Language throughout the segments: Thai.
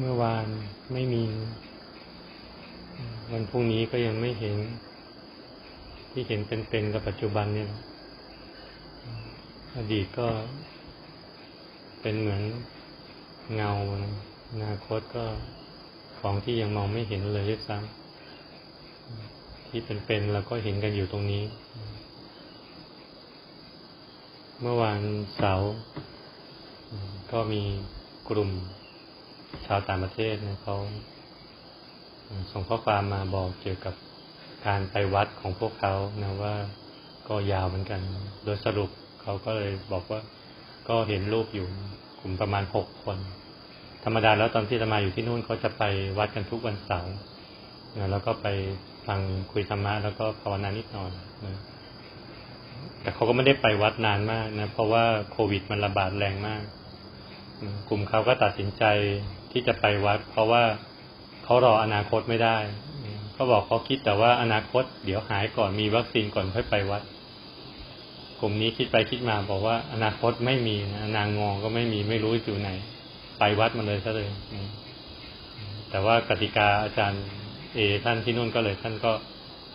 เมื่อวานไม่มี วันพรุ่งนี้ก็ยังไม่เห็น ที่เห็นเป็นๆกับปัจจุบันเนี่ยอดีตก็เป็นเหมือนเงาอนาคตก็ของที่ยังมองไม่เห็นเลยซ้ำที่เป็นๆเราก็เห็นกันอยู่ตรงนี้ เมื่อวานเสาร์ก็มีกลุ่ม ชาวต่างประเทศนะเขาส่งข้อความมาบอกเกี่ยวกับการไปวัดของพวกเขานะว่าก็ยาวเหมือนกัน โดยสรุปเขาก็เลยบอกว่าก็เห็นรูปอยู่กลุ่มประมาณหกคน ธรรมดาแล้วตอนที่จะมาอยู่ที่นู่นเขาจะไปวัดกันทุกวันเสาร์นะแล้วก็ไปฟังคุยธรรมะแล้วก็ภาวนานิดหน่อยนะแต่เขาก็ไม่ได้ไปวัดนานมากนะเพราะว่าโควิดมันระบาดแรงมาก กลุ่มเขาก็ตัดสินใจ ที่จะไปวัด เพราะว่าเขารออนาคตไม่ได้เขาบอกเขาคิดแต่ว่าอนาคต เดี๋ยวหายก่อนมีวัคซีนก่อนค่อยไปวัด กลุ่มนี้คิดไปคิดมาบอกว่า อนาคตไม่มีนะนางงก็ไม่มีไม่รู้อยู่ไหน ไปวัดมาเลยซะเลยแต่ว่ากติกาอาจารย์เอท่านที่นู่นก็เลยท่านก็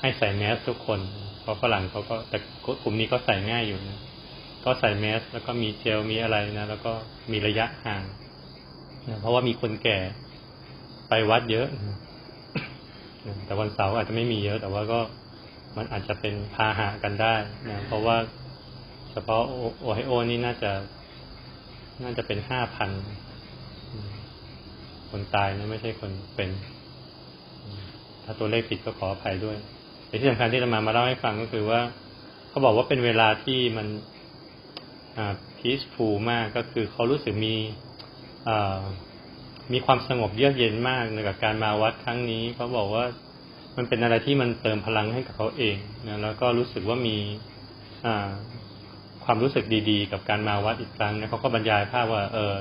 ให้ใส่แมสทุกคน เพราะฝรั่งเขาก็แต่กลุ่มนี้ก็ใส่ง่ายอยู่นะก็ใส่แมส แล้วก็มีเจลมีอะไรนะแล้วก็มีระยะห่าง เพราะว่ามีคนแก่ไปวัดเยอะ แต่วันเสาร์อาจจะไม่มีเยอะ แต่ว่าก็มันอาจจะเป็นพาหะกันได้นะเพราะว่าเฉพาะโอไฮโอนี่น่าจะ น่าจะเป็นห้าพันคนตายนะไม่ใช่คนเป็น ถ้าตัวเลขผิดก็ขออภัยด้วยแต่ที่สำคัญที่จะมามาเล่าให้ฟังก็คือว่า เขาบอกว่าเป็นเวลาที่มันพีซฟูลมากก็คือเขารู้สึกมี มีความสงบเยือกเย็นมากในกับการมาวัดครั้งนี้เขาบอกว่ามันเป็นอะไรที่มันเติมพลังให้กับเขาเองนะแล้วก็รู้สึกว่ามีความรู้สึกดีๆ กับการมาวัดอีกครั้งนะเขาก็บรรยายภาพว่า เออ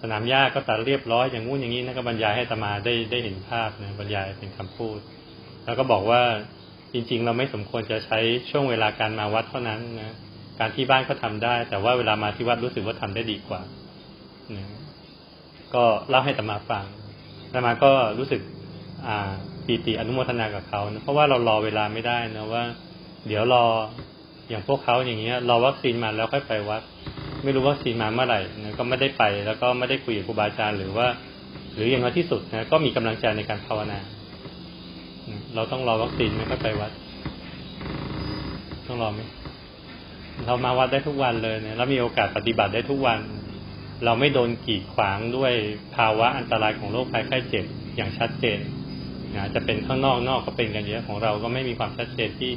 สนามหญ้าก็ตัดเรียบร้อยอย่างงู้นอย่างนี้นะก็บรรยายให้ตมาได้ได้เห็นภาพนะบรรยายเป็นคำพูด แล้วก็บอกว่าจริง ๆ เราไม่สมควรจะใช้ช่วงเวลาการมาวัดเท่านั้นนะการที่บ้านก็ทำได้ แต่ว่าเวลามาที่วัดรู้สึกว่าทำได้ดีกว่า ก็เล่าให้ตมาฟังตมาก็รู้สึก อ่าปีติอนุโมทนากับเขานะเพราะว่าเรารอเวลาไม่ได้นะว่า เดี๋ยวรออย่างพวกเขาอย่างเงี้ยรอวัคซีนมาแล้วค่อยไปวัด ไม่รู้วัคซีนมาเมื่อไหร่นะก็ไม่ได้ไปแล้วก็ไม่ได้คุยกับครูบาอาจารย์หรือว่า หรืออย่างน้อยที่สุดนะก็มีกำลังใจในการภาวนาเราต้องรอวัคซีนไหมก็ไปวัด ต้องรอไหมเรามาวัดได้ทุกวันเลยเนี่ยเรามีโอกาสปฏิบัติได้ทุกวัน เราไม่โดนกีดขวางด้วยภาวะอันตรายของโรคภัยไข้เจ็บอย่างชัดเจนนะจะเป็นข้างนอกนอกก็เป็นกันเยอะของเราก็ไม่มีความชัดเจนที่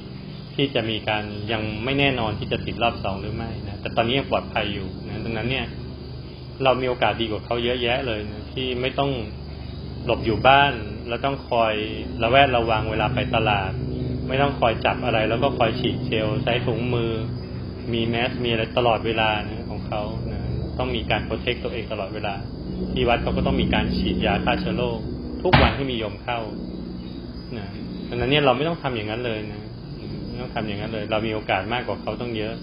ที่จะมีการยังไม่แน่นอนที่จะติดรอบสองหรือไม่นะแต่ตอนนี้ยังปลอดภัยอยู่นะดังนั้นเนี่ย เรามีโอกาสดีกว่าเขาเยอะแยะเลยนะที่ไม่ต้องหลบอยู่บ้านแล้วต้องคอยระแวดระวังเวลาไปตลาด ไม่ต้องคอยจับอะไร แล้วก็คอยฉีดเจลใช้ถุงมือ มีแมสมีอะไรตลอดเวลานะของเขา ต้องมีการโปรเทคตัวเองตลอดเวลา ที่วัดเขาก็ต้องมีการฉีดยาฆ่าเชื้อโรคทุกวันที่มีโยมเข้านะดังนั้นเนี่ยเราไม่ต้องทำอย่างนั้นเลยนะไม่ต้องทำอย่างนั้นเลย เรามีโอกาสมากกว่าเขาต้องเยอะ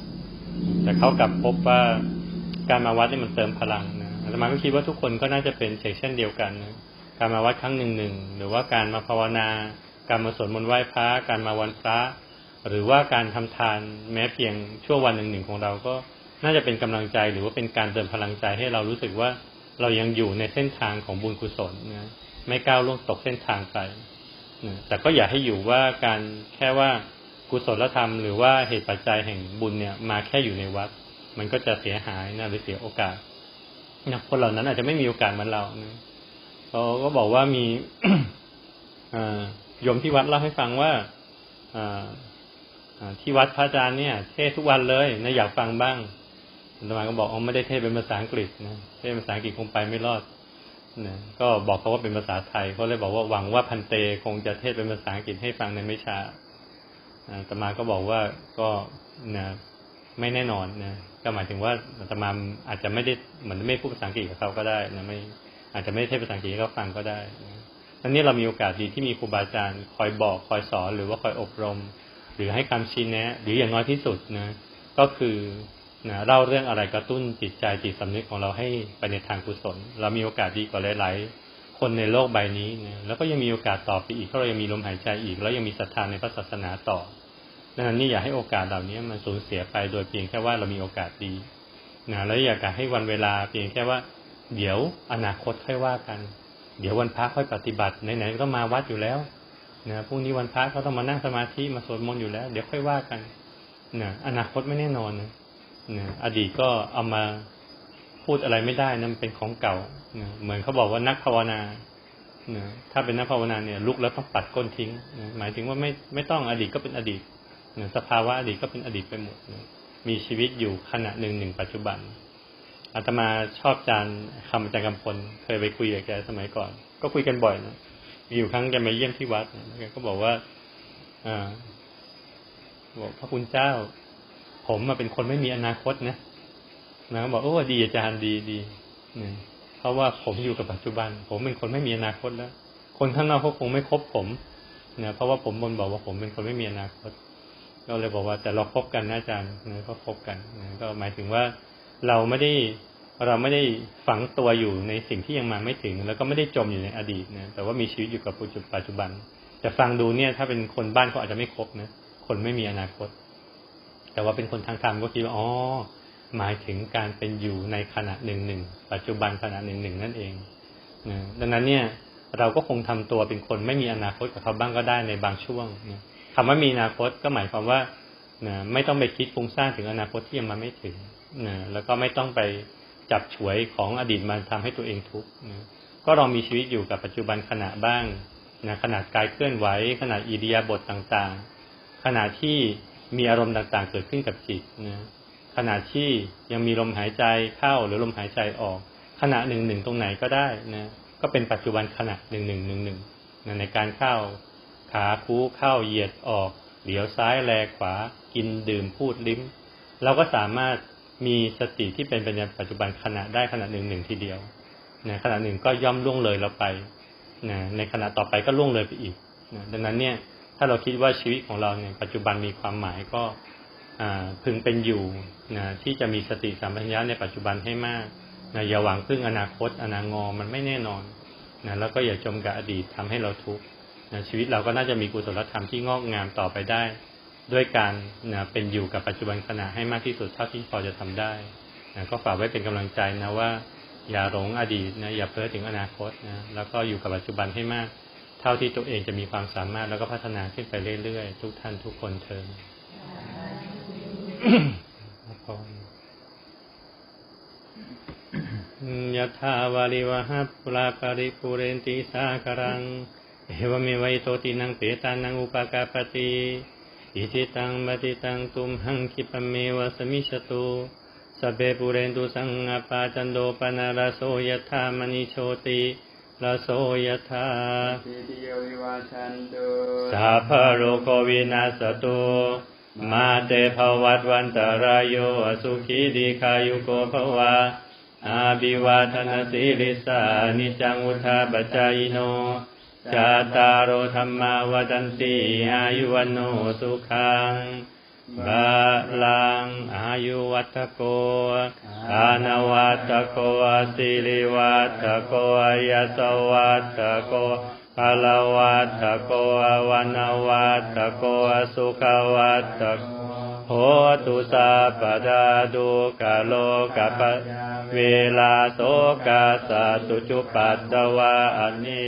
แต่เขากลับพบว่าการมาวัดนี่มันเติมพลังนะอาตมาก็คิดว่าทุกคนก็น่าจะเป็นเช่นเดียวกันนะการมาวัดครั้งหนึ่งหนึ่งหรือว่าการมาภาวนา การมาสวดมนต์ไหว้พระการมาวันพระ หรือว่าการทำทานแม้เพียงชั่ววันหนึ่งหนึ่งของเราก็ น่าจะเป็นกำลังใจหรือว่าเป็นการเติมพลังใจให้เรารู้สึกว่าเรายังอยู่ในเส้นทางของบุญกุศลนะไม่ก้าวล่วงตกเส้นทางไปนะแต่ก็อย่าให้อยู่ว่าการแค่ว่ากุศลธรรมหรือว่าเหตุปัจจัยแห่งบุญเนี่ยมาแค่อยู่ในวัด มันก็จะเสียหายนะหรือเสียโอกาสนะคนเหล่านั้นอาจจะไม่มีโอกาสเหมือนเรานะเขาก็บอกว่ามีโยมที่วัดเล่าให้ฟังว่าที่วัดพระอาจารย์เนี่ย เทศทุกวันเลยนะอยากฟังบ้าง อาตมาก็บอกอ๋อไม่ได้เทศเป็นภาษาอังกฤษนะเทศภาษาอังกฤษคงไปไม่รอดนะก็บอกเขาว่าเป็นภาษาไทยเขาเลยบอกว่าหวังว่าพันเตคงจะเทศเป็นภาษาอังกฤษให้ฟังในไม่ช้าอาตมาก็บอกว่าก็นะไม่แน่นอนนะก็หมายถึงว่าอาตมาอาจจะไม่ได้เหมือนไม่พูดภาษาอังกฤษกับเขาก็ได้นะไม่อาจจะไม่เทศภาษาอังกฤษให้เขาฟังก็ได้นะอันนี้เรามีโอกาสดีที่มีครูบาอาจารย์คอยบอกคอยสอนหรือว่าคอยอบรม หรือให้คำชี้แนะ หรืออย่างน้อยที่สุดนะก็คือ นะเล่าเรื่องอะไรกระตุ้นจิตใจจิตสำนึกของเราให้ไปในทางกุศล เรามีโอกาสดีกว่าหลายๆ คนในโลกใบนี้นะแล้วก็ยังมีโอกาสต่อไปอีกเพราะเรายังมีลมหายใจอีก แล้วยังมีศรัทธาในพระศาสนาต่อดังนั้นนี่อย่าให้โอกาสเหล่านี้มันสูญเสียไปโดยเพียงแค่ว่าเรามีโอกาสดีนะแล้วอยากให้วันเวลาเพียงแค่ว่า เดี๋ยวอนาคตค่อยว่ากัน เดี๋ยววันพักค่อยปฏิบัติไหนๆก็มาวัดอยู่แล้วนะพรุ่งนี้วันพักเขาต้องมานั่งสมาธิมาสวดมนต์อยู่แล้ว เดี๋ยวค่อยว่ากันนะอนาคตไม่แน่นอนนะ นะอดีตก็เอามาพูดอะไรไม่ได้นะมันเป็นของเก่านะเหมือนเขาบอกว่านักภาวนานะถ้าเป็นนักภาวนาเนี่ย ลุกแล้วต้องปัดก้นทิ้งนะหมายถึงว่าไม่ไม่ต้องอดีตก็เป็นอดีตนะสภาวะอดีตก็เป็นอดีตไปหมดนะมีชีวิตอยู่ขณะหนึ่งหนึ่งปัจจุบันอาตมาชอบจานคำอาจารย์กำพลเคยไปคุยกับแกสมัยก่อน ก็คุยกันบ่อยนะมีอยู่ครั้งแกมาเยี่ยมที่วัดแกก็บอกว่าอ่าบอกพระคุณเจ้า ผมมาเป็นคนไม่มีอนาคตนะนะบอกโอ้ดีอาจารย์ดีดีนะเพราะว่าผมอยู่กับปัจจุบัน ผมเป็นคนไม่มีอนาคตแล้ว คนข้างนอกเขาคงไม่คบผมนะเพราะว่าผมบนบอกว่าผมเป็นคนไม่มีอนาคต ก็เลยบอกว่าแต่เราคบกันนะอาจารย์นะก็คบกันนะก็หมายถึงว่าเราไม่ได้เราไม่ได้ฝังตัวอยู่ในสิ่งที่ยังมาไม่ถึง แล้วก็ไม่ได้จมอยู่ในอดีตนะแต่ว่ามีชีวิตอยู่กับปัจจุบันแต่ฟังดูเนี่ย ถ้าเป็นคนบ้านเขาอาจจะไม่ครบนะคนไม่มีอนาคต แต่ว่าเป็นคนทางธรรมก็คิดว่าอ๋อหมายถึงการเป็นอยู่ในขณะหนึ่งหนึ่งปัจจุบันขณะหนึ่งหนึ่งนั่นเองนะดังนั้นเนี่ย เราก็คงทำตัวเป็นคนไม่มีอนาคตกับเขาบ้างก็ได้ในบางช่วงนะคำว่ามีอนาคตก็หมายความว่านะไม่ต้องไปคิดฟุ้งซ่านถึงอนาคตที่ยังมาไม่ถึงนะแล้วก็ไม่ต้องไปจับฉวยของอดีตมาทำให้ตัวเองทุกข์นะก็ลองมีชีวิตอยู่กับปัจจุบันขณะบ้างนะขนาดกายเคลื่อนไหวขนาดอิริยบถต่างๆ ขณะที่ มีอารมณ์ต่างๆ เกิดขึ้นกับจิตนะขณะที่ยังมีลมหายใจเข้าหรือลมหายใจออก ขณะหนึ่งหนึ่งตรงไหนก็ได้นะก็เป็นปัจจุบันขณะหนึ่งหนึ่งหนึ่งหนึ่งในการเข้า ขาคูเข้าเหยียดออก เหลียวซ้ายแลขวา กินดื่มพูดลิ้ม เราก็สามารถมีสติที่เป็นปัจจุบันขณะได้ขณะหนึ่งหนึ่งทีเดียวนะขณะหนึ่งก็ย่อมล่วงเลยเราไปนะในขณะต่อไปก็ล่วงเลยไปอีกนะดังนั้นเนี่ย ถ้าเราคิดว่าชีวิตของเราเนี่ยปัจจุบันมีความหมายก็พึงเป็นอยู่นะที่จะมีสติสัมปชัญญะในปัจจุบันให้มากนะอย่าหวังพึ่งอนาคต อนางอมันไม่แน่นอนนะแล้วก็อย่าจมกับอดีตทำให้เราทุกข์นะชีวิตเราก็น่าจะมีกุศลธรรมที่งอกงามต่อไปได้ ด้วยการนะเป็นอยู่กับปัจจุบันขณะให้มากที่สุดเท่าที่พอจะทำได้นะก็ฝากไว้เป็นกำลังใจนะว่า อย่าหลงอดีตนะอย่าเพ้อถึงอนาคตนะแล้วก็อยู่กับปัจจุบันให้มาก ท่าที่ตัวเองจะมีความสามารถแล้วก็พัฒนาขึ้นไปเรื่อยๆ ทุกท่านทุกคนเทินยะถาวาริวหะปุราปริปุเรนติสาคารัง เอวเมวัยโตตินังเปตานังอุปกาปติ อิทิตังปฏิตังตุมหังคิปเมวสมิชตุสเปปุเรนตุสังอปาจันโดปนาราโสยถามณิโชติ ลาโสยถาสัพพโรโควินาสตุมาเตภวัตวันตรายโยสุขีดีคายุโกภวะอาบิวาทนาสิริสานิจังอุทาปจายโนจาตารโอธรรมาวดันติอายุวันโนสุขัง บาลังอายุวัตโกอานวัตโกสิริวัตโกยสวัตโกภลวัตโกวันวัตโกสุขวัตโก โหตุสาปดาดุกาโลกปะเวลาโสกาสาตุจุปัตตวะอนิ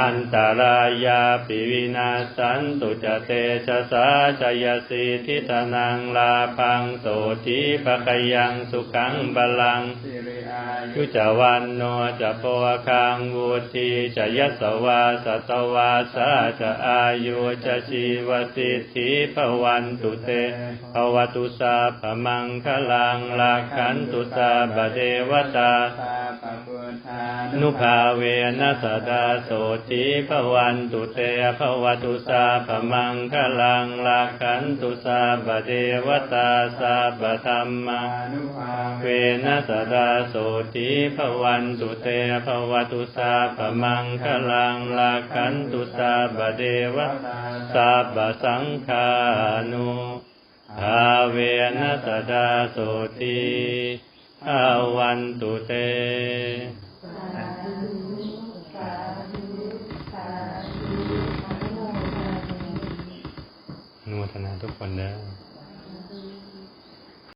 อันตรายาปิวินาสันตุจเตชะสาจยสีทิตนังลาพังโสทิปะกยังสุขังบาลัง ยุจวันโนจะโพคังวุติจะยสวาสตวาสาจะอายุจะชีวสิทธิภวันตุเตภวตุสาภมังคลังลาขันตุสาบเดวตา นุภาเวนัสดาโสติภวันตุเตภวตุสาภมังคลังลาขันตุสาบเดวตาสาบธรรมานุภาเวนัสดาโสติภวันตุเตภวตุสาภมังคลังลาขันตุสาบเดวตาสาบสังขานุออาเวนัสดาโสติอาวันตุเต นุโมทนาทุกคนนะ